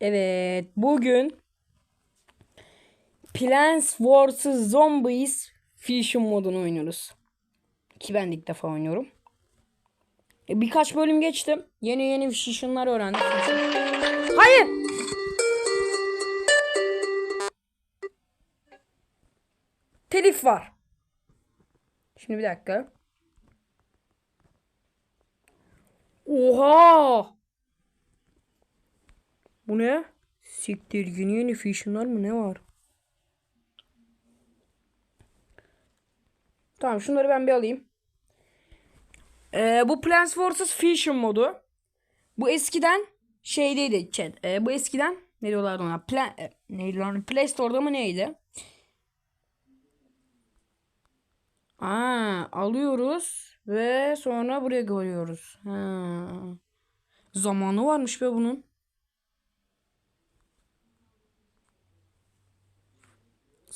Evet, bugün Plants vs Zombies Fusion modunu oynuyoruz. Ki ben ilk defa oynuyorum. E, birkaç bölüm geçtim. Yeni yeni Fusion'lar öğrendim. Hayır! Telif var. Şimdi bir dakika. Oha! Bu ne? Siktir yeni yeni fusionlar mı ne var? Tamam şunları ben bir alayım. Ee, bu Plants vs Fusion modu. Bu eskiden şeydeydi chat. Ee, bu eskiden ne diyorlardı ona? Plan, e, neydi lan? Play Store'da mı neydi? Aa, alıyoruz ve sonra buraya koyuyoruz. Ha. Zamanı varmış be bunun.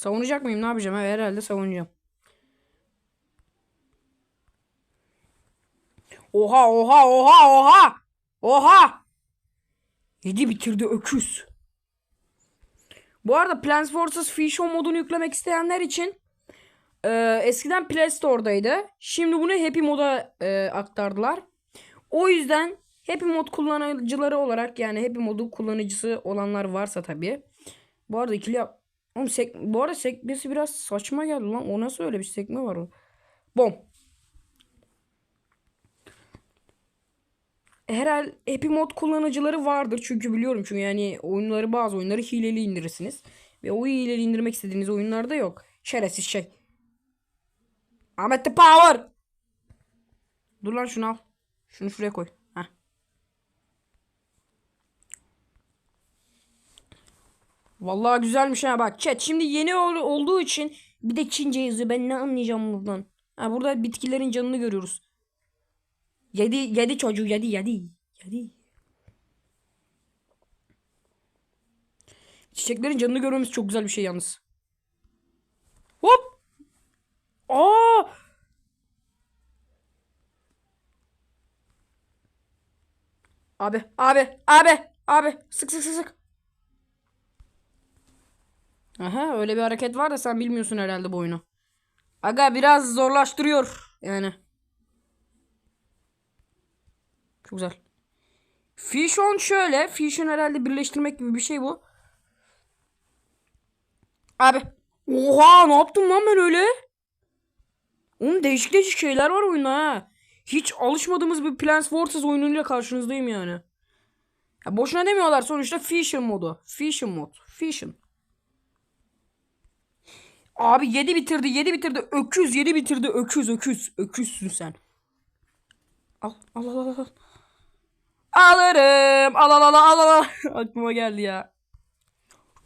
Savunacak mıyım? Ne yapacağım? Ha, herhalde savunacağım. Oha oha oha oha. Oha. Yedi bitirdi öküz. Bu arada Plants vs. Fusion modunu yüklemek isteyenler için e, eskiden Play Store'daydı. Şimdi bunu Happy Mod'a e, aktardılar. O yüzden Happy Mod kullanıcıları olarak yani Happy Mod'u kullanıcısı olanlar varsa tabii. Bu arada ikili yap Oğlum sek bu arada sekmesi biraz saçma geldi lan. O nasıl öyle bir sekme var o? Bom. Herhal Happy Mod kullanıcıları vardır. Çünkü biliyorum çünkü yani oyunları bazı oyunları hileli indirirsiniz. Ve o hileli indirmek istediğiniz oyunlarda yok. Şerefsiz şey. Ahmet the Power. Dur lan şunu al. Şunu şuraya koy. Vallahi güzelmiş ha bak chat şimdi yeni ol- olduğu için bir de Çince yazıyor ben ne anlayacağım buradan. Ha burada bitkilerin canını görüyoruz. Yedi yedi çocuğu yedi yedi yedi. Çiçeklerin canını görmemiz çok güzel bir şey yalnız. Hop! Aa! Abi, abi, abi, abi. Sık sık sık sık. Aha öyle bir hareket var da sen bilmiyorsun herhalde bu oyunu. Aga biraz zorlaştırıyor yani. Çok güzel. Fusion şöyle. Fusion herhalde birleştirmek gibi bir şey bu. Abi. Oha ne yaptım lan ben öyle? Oğlum değişik değişik şeyler var oyunda ha. Hiç alışmadığımız bir Plants vs oyunuyla karşınızdayım yani. Ya boşuna demiyorlar sonuçta Fusion modu. Fusion mod. Fusion. Abi 7 bitirdi 7 bitirdi. Öküz 7 bitirdi. Öküz öküz. Öküzsün sen. Al al al al. al. Alırım. Al al al al al. Aklıma geldi ya.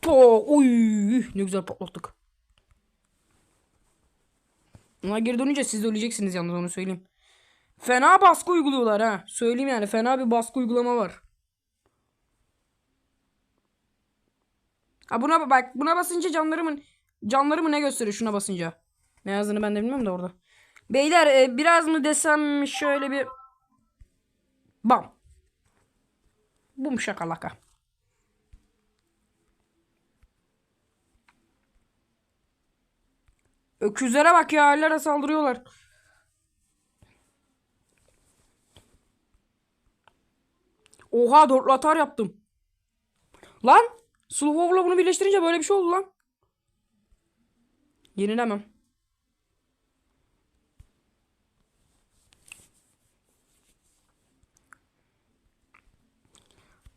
To, oy, ne güzel patlattık. Ona geri dönünce siz de öleceksiniz yalnız onu söyleyeyim. Fena baskı uyguluyorlar ha. Söyleyeyim yani fena bir baskı uygulama var. Ha buna bak buna basınca canlarımın canlarımı ne gösteriyor şuna basınca. Ne yazdığını ben de bilmiyorum da orada. Beyler e, biraz mı desem şöyle bir bam. Bum şakalaka. Öküzlere bak ya hala saldırıyorlar. Oha dörtlü atar yaptım. Lan Sulhov'la bunu birleştirince böyle bir şey oldu lan. Yenilemem.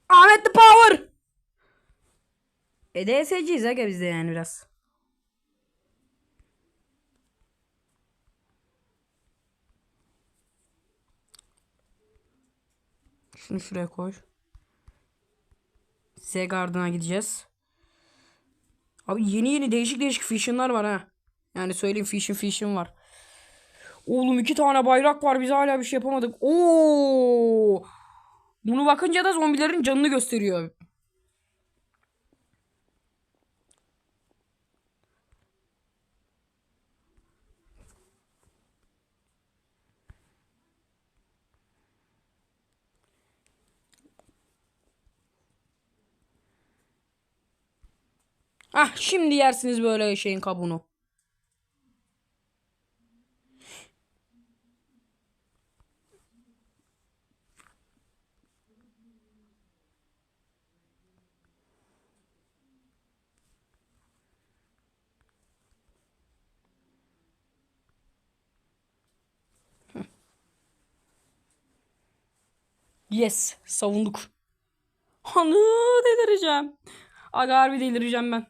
Ahmet the Power. E DS'ciyiz aga biz de yani biraz. Şunu şuraya koy. Z Garden'a gideceğiz. Abi yeni yeni değişik değişik fusion'lar var ha. Yani söyleyeyim fusion fusion var. Oğlum iki tane bayrak var biz hala bir şey yapamadık. Oo! Bunu bakınca da zombilerin canını gösteriyor. Ah şimdi yersiniz böyle şeyin kabuğunu. Yes, savunduk. Anı delireceğim. Aga harbi delireceğim ben.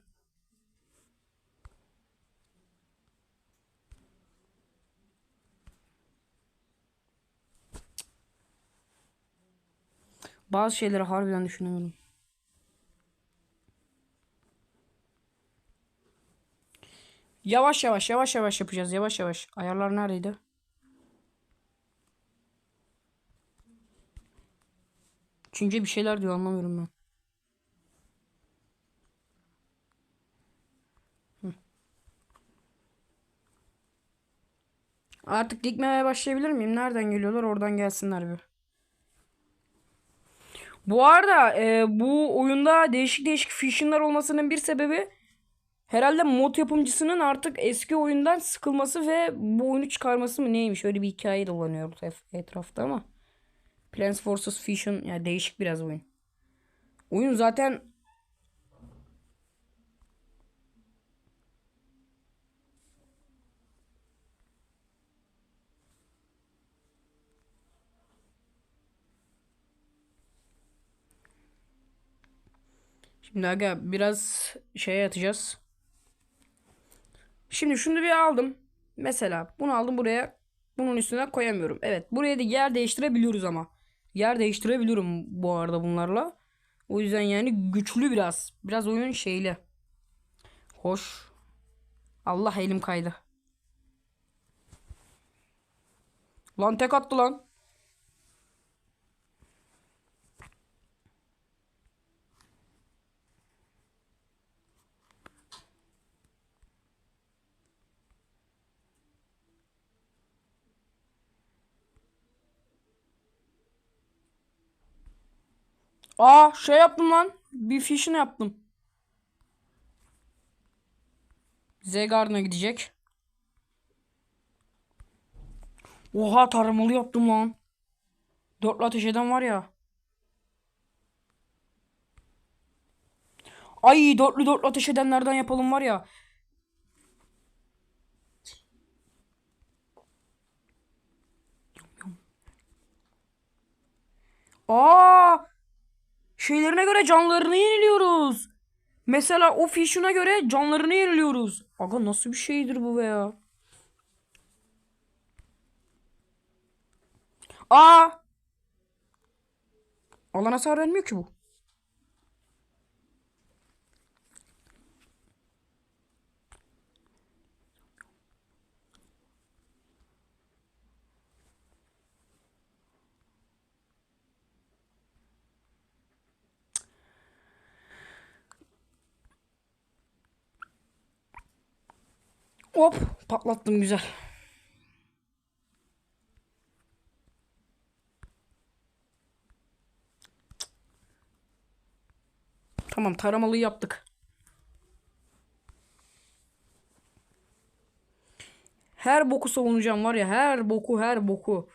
Bazı şeyleri harbiden düşünüyorum. Yavaş yavaş yavaş yavaş yapacağız. Yavaş yavaş. Ayarlar neredeydi? Çince bir şeyler diyor anlamıyorum ben. Artık dikmeye başlayabilir miyim? Nereden geliyorlar? Oradan gelsinler bir. Bu arada e, bu oyunda değişik değişik fusion'lar olmasının bir sebebi herhalde mod yapımcısının artık eski oyundan sıkılması ve bu oyunu çıkarması mı neymiş? Öyle bir hikaye dolanıyor et- etrafta ama. Plants vs. Fusion yani değişik biraz oyun. Oyun zaten Şimdi aga biraz şeye atacağız. Şimdi şunu bir aldım. Mesela bunu aldım buraya. Bunun üstüne koyamıyorum. Evet buraya da yer değiştirebiliyoruz ama. Yer değiştirebiliyorum bu arada bunlarla. O yüzden yani güçlü biraz. Biraz oyun şeyli. Hoş. Allah elim kaydı. Lan tek attı lan. Aa şey yaptım lan. Bir fusion yaptım. Zegar'ına gidecek. Oha taramalı yaptım lan. Dörtlü ateş eden var ya. Ay dörtlü dörtlü ateş edenlerden yapalım var ya. Aa! Şeylerine göre canlarını yeniliyoruz. Mesela o fişine göre canlarını yeniliyoruz. Aga nasıl bir şeydir bu be ya? Aa! Alan hasar vermiyor ki bu. Hop patlattım güzel. Tamam taramalıyı yaptık. Her boku savunacağım var ya her boku her boku.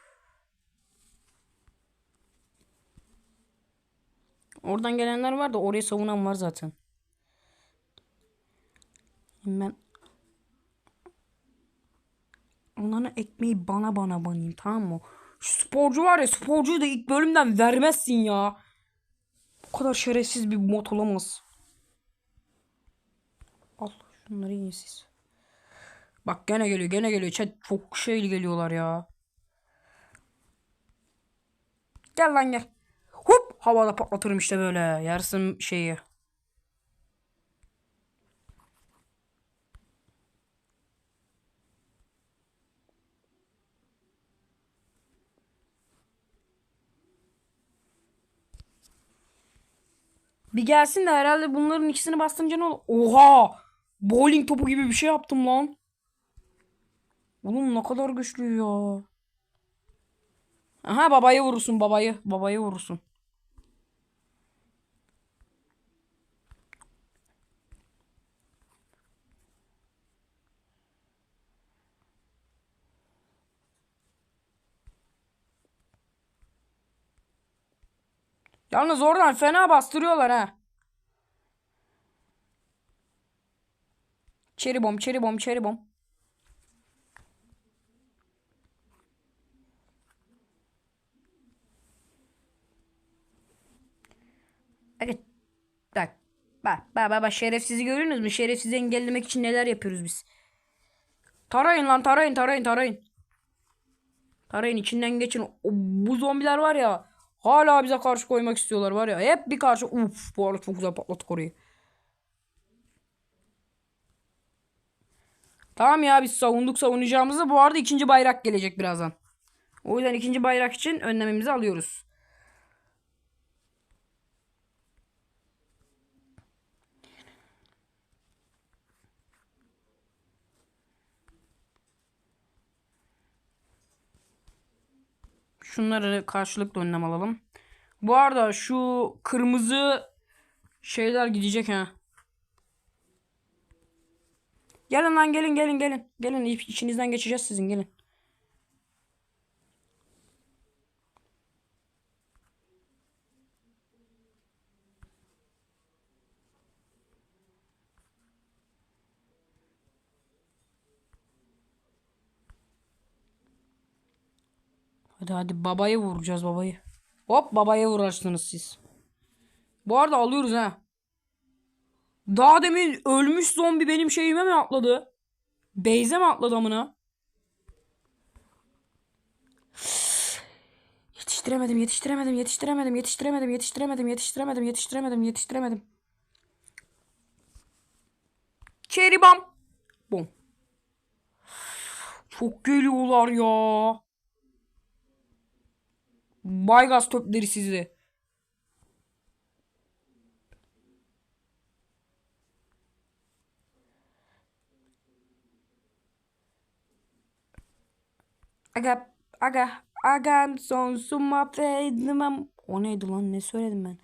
Oradan gelenler var da oraya savunan var zaten. Ben Onların ekmeği bana bana banayım tamam mı? Şu sporcu var ya sporcuyu da ilk bölümden vermezsin ya. Bu kadar şerefsiz bir mod olamaz. Al şunları yiyin siz. Bak gene geliyor gene geliyor. Chat çok şeyli geliyorlar ya. Gel lan gel. Hop havada patlatırım işte böyle. Yersin şeyi. Bir gelsin de herhalde bunların ikisini bastınca ne olur? Oha! Bowling topu gibi bir şey yaptım lan. Oğlum ne kadar güçlü ya. Aha babayı vurursun babayı. Babayı vurursun. Yalnız oradan fena bastırıyorlar ha. Cherry bomb, cherry bomb, cherry bomb. Evet. Bak. Bak, bak, bak, bak. Şerefsizi görüyorsunuz mu? Şerefsizi engellemek için neler yapıyoruz biz. Tarayın lan, tarayın, tarayın, tarayın. Tarayın içinden geçin. O, bu zombiler var ya. Hala bize karşı koymak istiyorlar var ya. Hep bir karşı. Uf bu arada çok güzel patlattık orayı. Tamam ya biz savunduk savunacağımızı. Bu arada ikinci bayrak gelecek birazdan. O yüzden ikinci bayrak için önlememizi alıyoruz. Şunları karşılıklı önlem alalım. Bu arada şu kırmızı şeyler gidecek ha. Gelin lan gelin gelin gelin. Gelin iç- içinizden geçeceğiz sizin gelin. Hadi hadi babayı vuracağız babayı. Hop babaya vurarsınız siz. Bu arada alıyoruz ha. Daha demin ölmüş zombi benim şeyime mi atladı? Beyze mi atladı amına? Yetiştiremedim, yetiştiremedim, yetiştiremedim, yetiştiremedim, yetiştiremedim, yetiştiremedim, yetiştiremedim, yetiştiremedim. Cherry bomb. Bom. Çok geliyorlar ya. Baygaz töpleri sizi. Aga aga aga sonsuma peydimem. O neydi lan ne söyledim ben?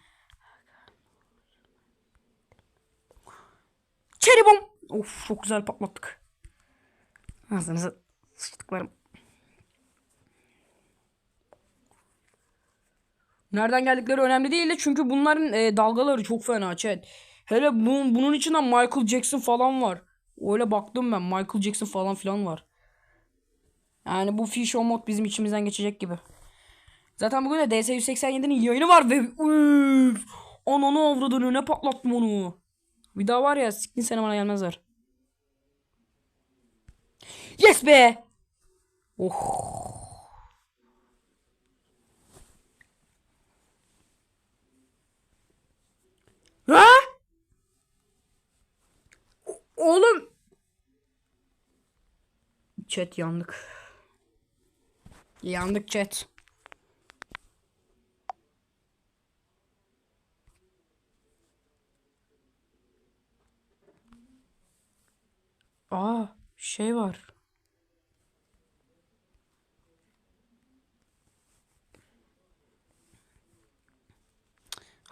Cherry bomb. Of çok güzel patlattık. Ağzınıza sıçtıklarım. Nereden geldikleri önemli değil de çünkü bunların e, dalgaları çok fena chat. Hele bunun, bunun içinden Michael Jackson falan var. Öyle baktım ben Michael Jackson falan filan var. Yani bu fish on mod bizim içimizden geçecek gibi. Zaten bugün de DS187'nin yayını var ve üf, ananı avradını ne patlattım onu. Bir daha var ya siktin sene bana gelmezler. Yes be. Oh. Ha? Oğlum. Chat yandık. Yandık chat. Aa şey var.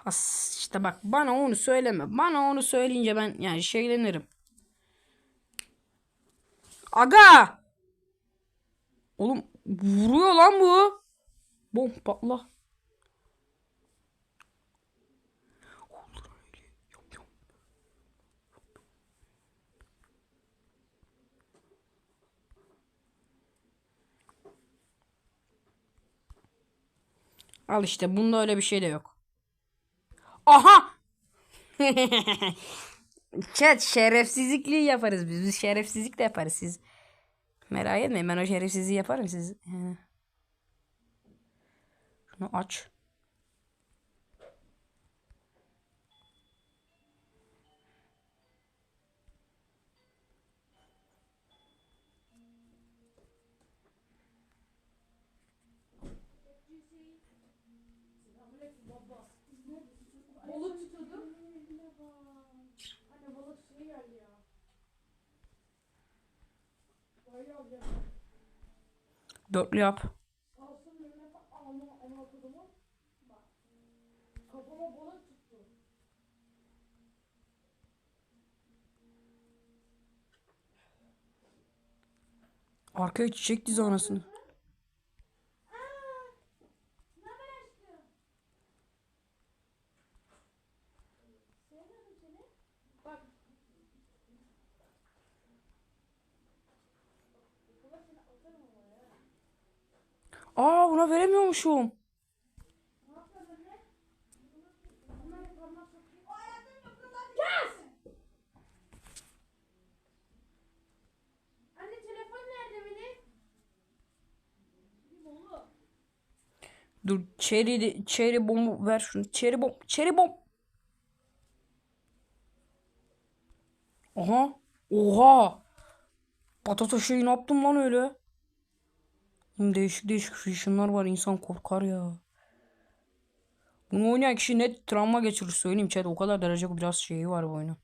Has işte bak bana onu söyleme. Bana onu söyleyince ben yani şeylenirim. Aga! Oğlum vuruyor lan bu. Bom patla. Al işte bunda öyle bir şey de yok. Aha! Chat şerefsizlikliği yaparız biz. Biz şerefsizlik de yaparız siz. Merak etmeyin ben o şerefsizliği yaparım siz. Şunu aç. Balık tuttu. Arkaya çiçek dizi anasını. Aa buna veremiyormuşum. Dur cherry, cherry bombu ver şunu. Cherry bomb. Cherry bomb. Aha. Oha. Patata şeyi ne yaptım lan öyle? Değişik değişik fusionlar var. insan korkar ya. Bunu oynayan kişi net travma geçirir söyleyeyim chat. O kadar derece biraz şeyi var bu oyunun.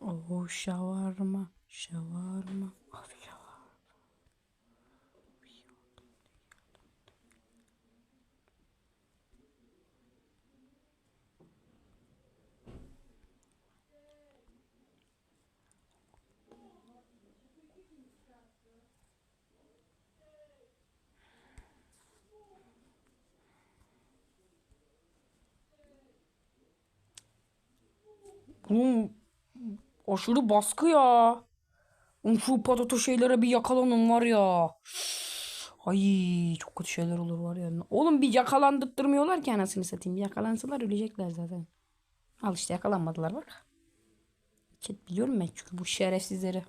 Oh şavarma, şavarma. Bunun aşırı baskı ya. Oğlum şu patato şeylere bir yakalanın var ya. Ay çok kötü şeyler olur var ya. Oğlum bir yakalandırtmıyorlar ki anasını satayım. Yakalansalar ölecekler zaten. Al işte yakalanmadılar bak. Biliyorum ben çünkü bu şerefsizleri.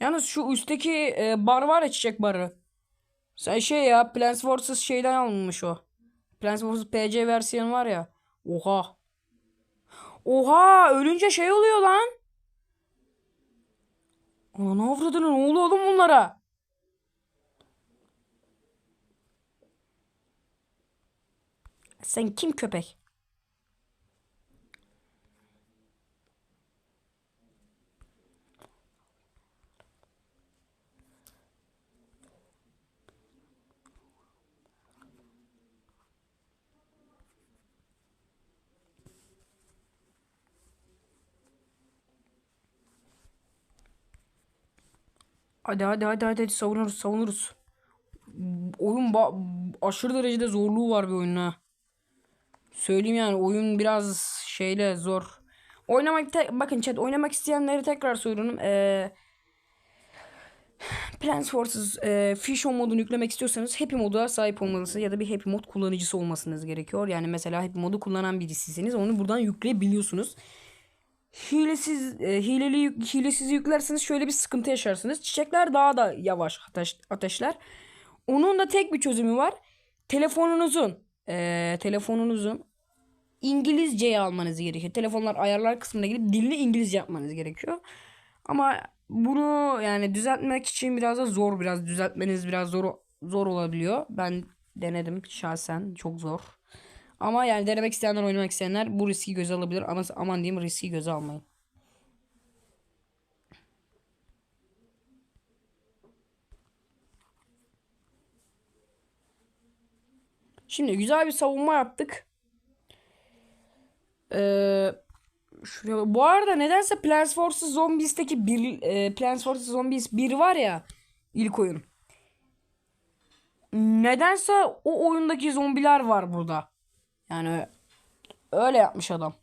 Yalnız şu üstteki e, bar var ya çiçek barı. Sen şey ya Plants vs şeyden alınmış o. Plants vs PC versiyonu var ya. Oha. Oha ölünce şey oluyor lan. Ana avradını ne oluyor oğlum bunlara? Sen kim köpek? Hadi hadi hadi hadi, hadi savunuruz savunuruz. Oyun aşırı derecede zorluğu var bir oyunun ha. Söyleyeyim yani oyun biraz şeyle zor. Oynamak bakın chat oynamak isteyenleri tekrar söylüyorum. Ee, Plants vs e, Fusion modunu yüklemek istiyorsanız Happy moda sahip olmalısınız ya da bir Happy mod kullanıcısı olmasınız gerekiyor. Yani mesela Happy modu kullanan birisiyseniz onu buradan yükleyebiliyorsunuz. Hilesiz e, hileli hilesiz yüklerseniz şöyle bir sıkıntı yaşarsınız. Çiçekler daha da yavaş ateş, ateşler. Onun da tek bir çözümü var. Telefonunuzun e, telefonunuzun İngilizceyi almanız gerekiyor. Telefonlar ayarlar kısmına girip dilini İngilizce yapmanız gerekiyor. Ama bunu yani düzeltmek için biraz da zor biraz düzeltmeniz biraz zor zor olabiliyor. Ben denedim şahsen çok zor. Ama yani denemek isteyenler oynamak isteyenler bu riski göze alabilir ama aman diyeyim riski göze almayın. Şimdi güzel bir savunma yaptık. Ee, şuraya, bu arada nedense Plants vs Zombies'teki bir e, Plants vs Zombies 1 var ya ilk oyun. Nedense o oyundaki zombiler var burada. Yani öyle yapmış adam.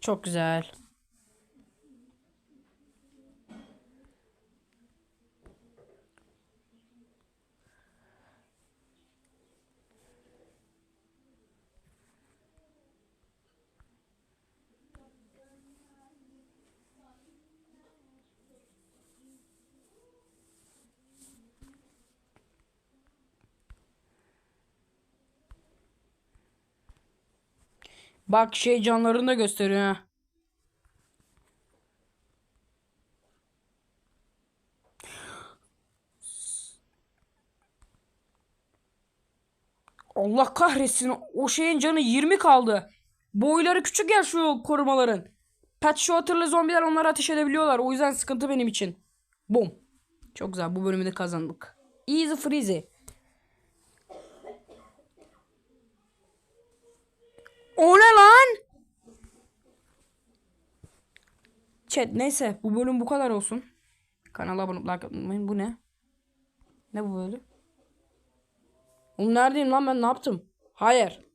Çok güzel. Bak şey canlarını da gösteriyor ha. Allah kahretsin o şeyin canı 20 kaldı. Boyları küçük ya şu korumaların. Pet Shooter'lı zombiler onlara ateş edebiliyorlar. O yüzden sıkıntı benim için. Bum. Çok güzel. Bu bölümü de kazandık. Easy freezy. O ne lan? Chat neyse bu bölüm bu kadar olsun. Kanala abone olmayı unutmayın. Bu ne? Ne bu böyle? Oğlum neredeyim lan ben ne yaptım? Hayır.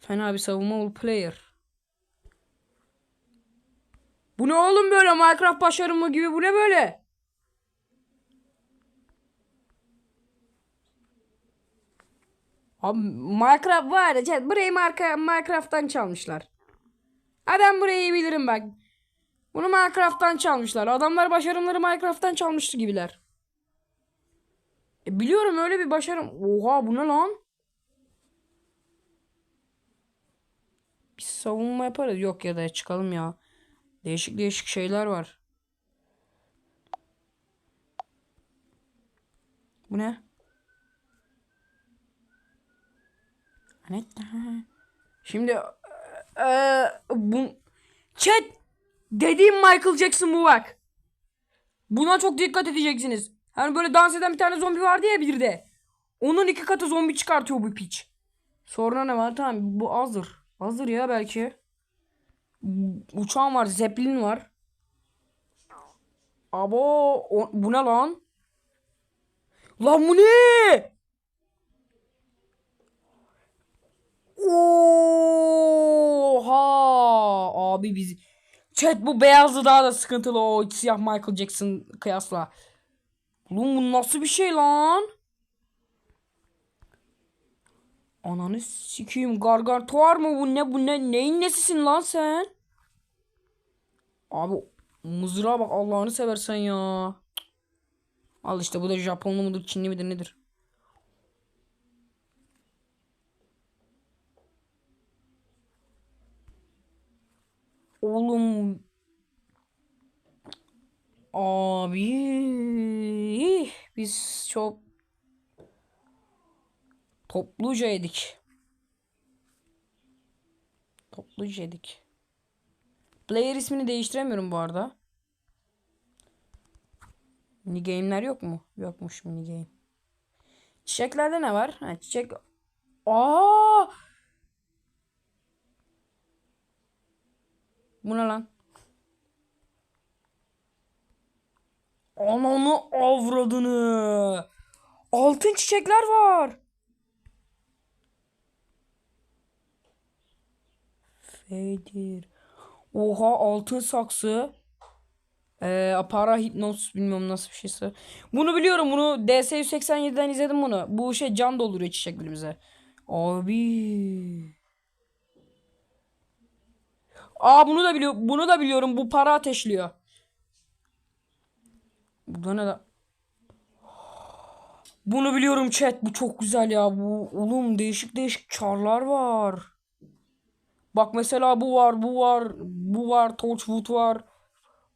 Fena bir savunma ol player. Bu ne oğlum böyle Minecraft başarımı gibi bu ne böyle? Abi Minecraft var ya burayı Minecraft, Minecraft'tan çalmışlar. Ben burayı bilirim bak. Bunu Minecraft'tan çalmışlar. Adamlar başarımları Minecraft'tan çalmıştı gibiler. E biliyorum öyle bir başarım. Oha bu ne lan? Bir savunma yaparız. Yok ya da çıkalım ya. Değişik değişik şeyler var. Bu ne? Ne? Şimdi eee bu chat dediğim Michael Jackson bu bak. Buna çok dikkat edeceksiniz. Hani böyle dans eden bir tane zombi vardı ya bir de. Onun iki katı zombi çıkartıyor bu piç. Sonra ne var? Tamam bu azdır. Azdır ya belki. Uçağım var, zeppelin var. Abo o- bu ne lan? Lan bu ne? Oha! Abi biz Chat bu beyazlı daha da sıkıntılı o siyah Michael Jackson kıyasla. Oğlum bu nasıl bir şey lan? Ananı sikeyim gargantuar mı bu ne bu ne neyin nesisin lan sen? Abi mızrağa bak Allah'ını seversen ya. Al işte bu da Japonlu mudur Çinli midir nedir? Oğlum Abi biz çok topluca yedik. Topluca yedik. Player ismini değiştiremiyorum bu arada. Mini game'ler yok mu? Yokmuş mini game. Çiçeklerde ne var? Ha, çiçek. Aa! Bu ne lan? Ananı avradını. Altın çiçekler var. Fedir. Oha altın saksı. Ee, para hipnoz bilmiyorum nasıl bir şeyse. Bunu biliyorum bunu DS187'den izledim bunu. Bu şey can dolduruyor çiçeklerimize. Abi. Aa bunu da biliyorum. Bunu da biliyorum. Bu para ateşliyor. Burada ne da? Bunu biliyorum chat. Bu çok güzel ya. Bu oğlum değişik değişik çarlar var. Bak mesela bu var, bu var, bu var, Torchwood var.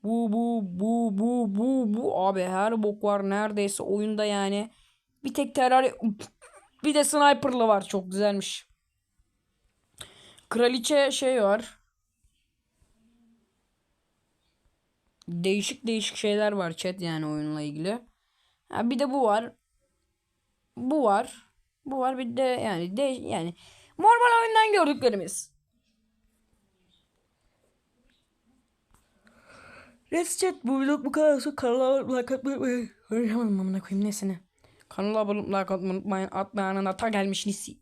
Bu bu bu bu bu bu abi her bok var neredeyse oyunda yani. Bir tek terör bir de sniper'lı var çok güzelmiş. Kraliçe şey var. Değişik değişik şeyler var chat yani oyunla ilgili. Ha, bir de bu var. Bu var. Bu var bir de yani de yani normal oyundan gördüklerimiz. Let's chat bu vlog bu kadar olsun. Kanala abone like atmayı unutmayın. Öyle koyayım nesine. Kanala abone like atmayı unutmayın. Atmayanın ata gelmiş nisi.